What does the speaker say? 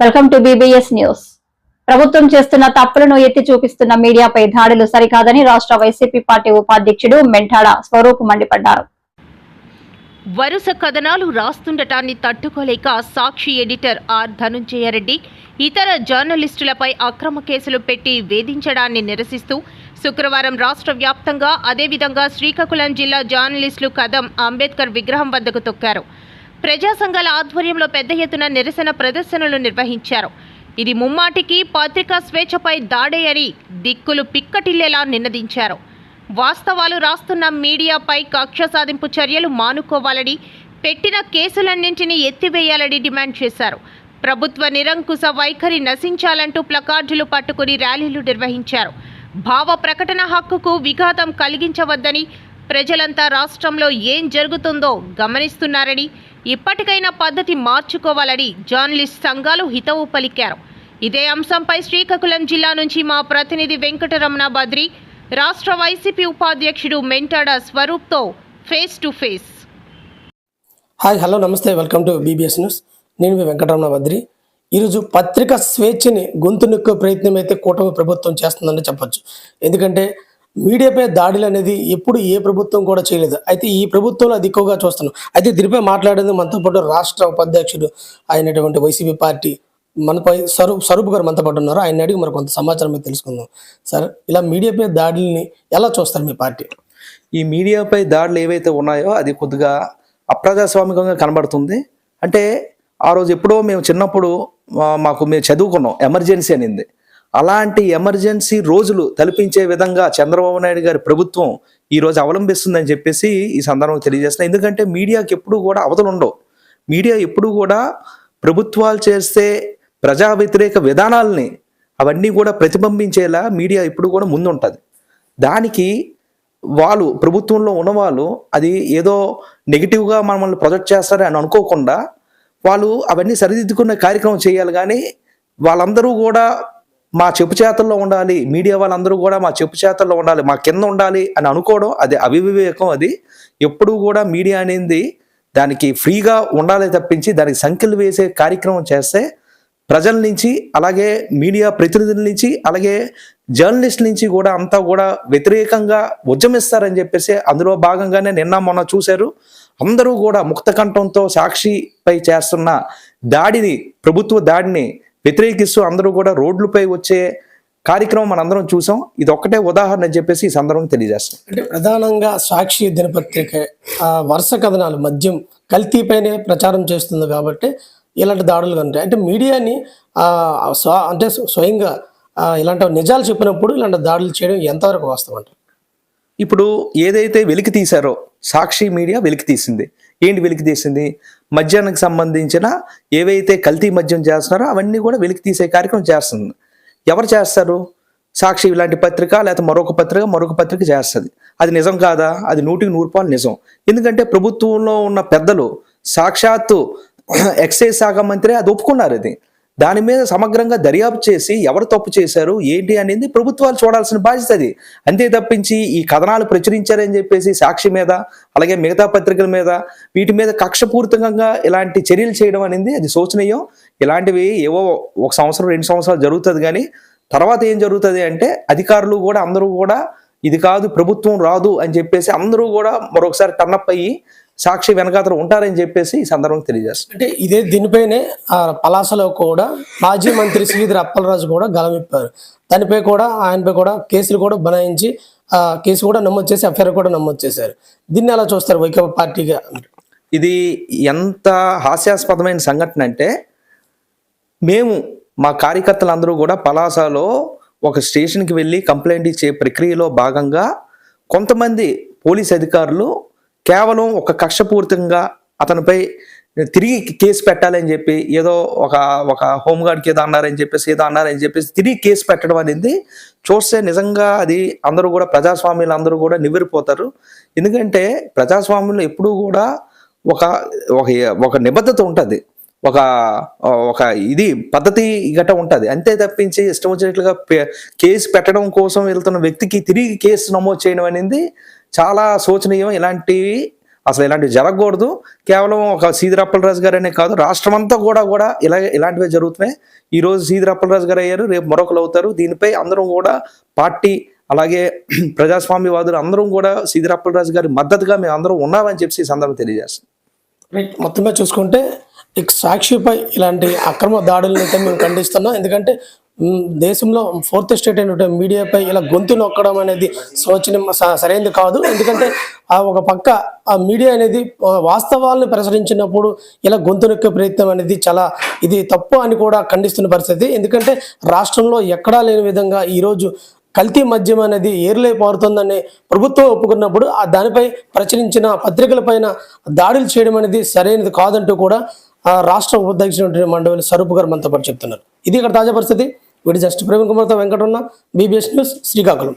Welcome to BBS news ప్రభుత్వం చేస్తున్న తప్పులను ఎత్తి చూపిస్తున్న మీడియాపై దాడులు సరికాదని రాష్ట్ర వైసీపీ పార్టీ ఉపాధ్యక్షుడు మెంటాడ స్వరూప్ మండిపడ్డారు. వరుస కథనాలు రాస్తుండటాన్ని తట్టుకోలేక సాక్షి ఎడిటర్ ఆర్ ధనుంజయ రెడ్డి ఇతర జర్నలిస్టులపై అక్రమ కేసులు పెట్టి వేధించడాన్ని నిరసిస్తూ శుక్రవారం రాష్ట్ర వ్యాప్తంగా అదేవిధంగా శ్రీకాకుళం జిల్లా జర్నలిస్టులు కదం అంబేద్కర్ విగ్రహం వద్దకు తొక్కారు. ప్రజా సంఘాల ఆధ్వర్యంలో పెద్ద ఎత్తున నిరసన ప్రదర్శనలు నిర్వహించారు. ఇది ముమ్మాటికి పత్రికా స్వేచ్ఛపై దాడే అని దిక్కులు పిక్కటిల్లేలా నినదించారు. వాస్తవాలు రాస్తున్న మీడియాపై కక్ష సాధింపు చర్యలు మానుకోవాలని పెట్టిన కేసులన్నింటినీ ఎత్తివేయాలని డిమాండ్ చేశారు. ప్రభుత్వ నిరంకుశ వైఖరి నశించాలంటూ ప్లకార్డులు పట్టుకుని ర్యాలీలు నిర్వహించారు. భావ ప్రకటన హక్కుకు విఘాతం కలిగించవద్దని ప్రజలంతా రాష్ట్రంలో ఏం జరుగుతుందో గమనిస్తున్నారని ఇప్పటికైనా పద్ధతి మార్చుకోవాలని జర్నలిస్ట్ సంఘాలు హితవు పలికారు. ఇదే అంశంపై శ్రీకాకుళం జిల్లా నుంచి మా ప్రతినిధి వెంకటరమణ బద్రి రాష్ట్ర వైసీపీ ఉపాధ్యక్షుడు Mentada స్వరూప్తో face to face. Hi hello నమస్తే వెల్కమ్ టు బీబీఎస్ న్యూస్. నేను మీ వెంకటరమణ బద్రి. ఈరోజు పత్రిక స్వేచ్ఛని గొంతు నొక్కే ప్రయత్నం అయితే కూటమి ప్రభుత్వం చేస్తుందని చెప్పొచ్చు. ఎందుకంటే మీడియాపై దాడులు అనేది ఎప్పుడు ఏ ప్రభుత్వం కూడా చేయలేదు. అయితే ఈ ప్రభుత్వంలో అది ఎక్కువగా చూస్తున్నాం. అయితే దీనిపై మాట్లాడేది మనతో పాటు రాష్ట్ర ఉపాధ్యక్షుడు అయినటువంటి వైసీపీ పార్టీ మనపై స్వరూప్ స్వరూప్ గారు మనతో పాటు ఉన్నారు. ఆయన అడిగి మరి కొంత సమాచారం మీద తెలుసుకుందాం. సార్ ఇలా మీడియాపై దాడుల్ని ఎలా చూస్తారు మీ పార్టీ? ఈ మీడియాపై దాడులు ఏవైతే ఉన్నాయో అది కొద్దిగా అప్రజాస్వామికంగా కనబడుతుంది. అంటే ఆ రోజు ఎప్పుడో మేము చిన్నప్పుడు మా- మాకు మేము చదువుకున్నాం. ఎమర్జెన్సీ అనింది. అలాంటి ఎమర్జెన్సీ రోజులు తలపించే విధంగా చంద్రబాబు నాయుడు గారి ప్రభుత్వం ఈ రోజు అవలంబిస్తుందని చెప్పేసి ఈ సందర్భంగా తెలియజేస్తున్నాయి ఎందుకంటే మీడియాకి ఎప్పుడు కూడా అవతలు ఉండవు. మీడియా ఎప్పుడు కూడా ప్రభుత్వాలు చేస్తే ప్రజా వ్యతిరేక విధానాలని అవన్నీ కూడా ప్రతిబింబించేలా మీడియా ఎప్పుడు కూడా ముందుంటుంది. దానికి వాళ్ళు ప్రభుత్వంలో ఉన్నవాళ్ళు అది ఏదో నెగిటివ్గా మనల్ని ప్రొజెక్ట్ చేస్తారని అనుకోకుండా వాళ్ళు అవన్నీ సరిదిద్దుకునే కార్యక్రమం చేయాలి కానీ వాళ్ళందరూ కూడా మా చెప్పు చేతల్లో ఉండాలి మీడియా వాళ్ళందరూ కూడా మా చెప్పు చేతల్లో ఉండాలి మా కింద ఉండాలి అని అనుకోవడం అది అవివేకం అది. ఎప్పుడూ కూడా మీడియా అనేది దానికి ఫ్రీగా ఉండాలి తప్పించి దానికి సంఖ్యలు వేసే కార్యక్రమం చేస్తే ప్రజల నుంచి అలాగే మీడియా ప్రతినిధుల నుంచి అలాగే జర్నలిస్ట్ నుంచి కూడా అంతా కూడా వ్యతిరేకంగా ఉద్యమిస్తారని చెప్పేసి అందులో భాగంగానే నిన్న మొన్న చూశారు. అందరూ కూడా ముక్త కంఠంతో సాక్షిపై చేస్తున్న దాడిని ప్రభుత్వ దాడిని వ్యతిరేకిస్తూ అందరూ కూడా రోడ్లపై వచ్చే కార్యక్రమం మనందరం చూసాం. ఇది ఒక్కటే ఉదాహరణ అని చెప్పేసి ఈ సందర్భంగా తెలియజేస్తాం. అంటే ప్రధానంగా సాక్షి దినపత్రిక వరుస కథనాలు మద్యం కల్తీపైనే ప్రచారం చేస్తుంది కాబట్టి ఇలాంటి దాడులు ఉంటాయి అంటే మీడియాని స్వ అంటే స్వయంగా ఇలాంటి నిజాలు చెప్పినప్పుడు ఇలాంటి దాడులు చేయడం ఎంతవరకు వాస్తవం అంటారు? ఇప్పుడు ఏదైతే వెలికి తీశారో సాక్షి మీడియా వెలికి తీసింది. ఏంటి వెలికి తీసింది? మద్యానికి సంబంధించిన ఏవైతే కల్తీ మద్యం చేస్తున్నారో అవన్నీ కూడా వెలికి తీసే కార్యక్రమం చేస్తుంది. ఎవరు చేస్తారు? సాక్షి ఇలాంటి పత్రిక లేకపోతే మరొక పత్రిక మరొక పత్రిక చేస్తుంది. అది నిజం కాదా? అది నూటికి నూరు రూపాయలు నిజం. ఎందుకంటే ప్రభుత్వంలో ఉన్న పెద్దలు సాక్షాత్తు ఎక్సైజ్ శాఖ మంత్రి అది ఒప్పుకున్నారు అది దాని మీద సమగ్రంగా దర్యాప్తు చేసి ఎవరు తప్పు చేశారు ఏంటి అనేది ప్రభుత్వాలు చూడాల్సిన బాధ్యత అది. అంతే తప్పించి ఈ కథనాలు ప్రచురించారని చెప్పేసి సాక్షి మీద అలాగే మిగతా పత్రికల మీద వీటి మీద కక్షపూరితంగా ఇలాంటి చర్యలు చేయడం అనేది అది శోచనీయం. ఇలాంటివి ఏవో ఒక సంవత్సరం రెండు సంవత్సరాలు జరుగుతుంది కానీ తర్వాత ఏం జరుగుతుంది అంటే అధికారులు కూడా అందరూ కూడా ఇది కాదు ప్రభుత్వం రాదు అని చెప్పేసి అందరూ కూడా మరొకసారి టర్నప్ అయ్యి సాక్షి వెనకాతలు ఉంటారని చెప్పేసి ఈ సందర్భంగా తెలియజేస్తారు అంటే ఇదే దీనిపైనే ఆ పలాసలో కూడా మాజీ మంత్రి శ్రీధర్ అప్పలరాజు కూడా గలమిప్పారు దానిపై కూడా ఆయనపై కూడా కేసులు కూడా బనాయించి ఆ కేసు కూడా నమోదు చేసి ఎఫ్ఐఆర్ కూడా నమోదు చేశారు. దీన్ని ఎలా చూస్తారు వైకాపా పార్టీగా? ఇది ఎంత హాస్యాస్పదమైన సంఘటన అంటే మేము మా కార్యకర్తలందరూ కూడా పలాసలో ఒక స్టేషన్కి వెళ్ళి కంప్లైంట్ ఇచ్చే ప్రక్రియలో భాగంగా కొంతమంది పోలీస్ అధికారులు కేవలం ఒక కక్షపూరితంగా అతనిపై తిరిగి కేసు పెట్టాలని చెప్పి ఏదో ఒక ఒక హోంగార్డ్కి ఏదో అన్నారని చెప్పేసి ఏదో అన్నారని చెప్పేసి తిరిగి కేసు పెట్టడం అనేది చూస్తే నిజంగా అది అందరూ కూడా ప్రజాస్వామ్యులు అందరూ కూడా నివ్వెరిపోతారు. ఎందుకంటే ప్రజాస్వామ్యంలో ఎప్పుడూ కూడా ఒక ఒక ఒక నిబద్ధత ఉంటుంది. ఒక ఒక ఇది పద్ధతి గట ఉంటుంది. అంతే తప్పించి ఇష్టం వచ్చినట్లుగా కేసు పెట్టడం కోసం వెళ్తున్న వ్యక్తికి తిరిగి కేసు నమోదు చేయడం అనేది చాలా శోచనీయం ఇలాంటివి అసలు ఇలాంటివి జరగకూడదు. కేవలం ఒక సీదిరి అప్పలరాజు గారనే కాదు రాష్ట్రం అంతా కూడా కూడా ఇలా ఇలాంటివే జరుగుతున్నాయి. ఈ రోజు సీదిరి అప్పలరాజు గారు అయ్యారు రేపు మరొకరు అవుతారు. దీనిపై అందరం కూడా పార్టీ అలాగే ప్రజాస్వామ్యవాదులు అందరం కూడా సీదిరి అప్పలరాజు గారి మద్దతుగా మేము అందరం ఉన్నామని చెప్పి ఈ సందర్భం తెలియజేస్తాం రైట్ చూసుకుంటే సాక్షిపై ఇలాంటి అక్రమ దాడులను అయితే మేము ఖండిస్తున్నాం. ఎందుకంటే దేశంలో ఫోర్త్ స్టేట్ అయినటువంటి మీడియాపై ఇలా గొంతు నొక్కడం అనేది శోచనీయం స- సరైనది కాదు. ఎందుకంటే ఆ ఒక పక్క ఆ మీడియా అనేది వాస్తవాలను ప్రసరించినప్పుడు ఇలా గొంతు నొక్కే ప్రయత్నం అనేది చాలా ఇది తప్పు అని కూడా ఖండిస్తున్న పరిస్థితి. ఎందుకంటే రాష్ట్రంలో ఎక్కడా లేని విధంగా ఈరోజు కల్తీ మద్యం అనేది ఏరులై పారుతుందని ప్రభుత్వం ఒప్పుకున్నప్పుడు ఆ దానిపై ప్రచురించిన పత్రికలపైన దాడులు చేయడం అనేది సరైనది కాదంటూ కూడా ఆ రాష్ట్ర ఉపాధ్యక్షుడు మండలి స్వరూప్ గారు మనతో పాటు చెప్తున్నారు. ఇది ఇక్కడ తాజా పరిస్థితి. వీడి జస్ట్ ప్రవీణ్ కుమార్తో వెంకటరమణ బీబీఎస్ న్యూస్ శ్రీకాకుళం.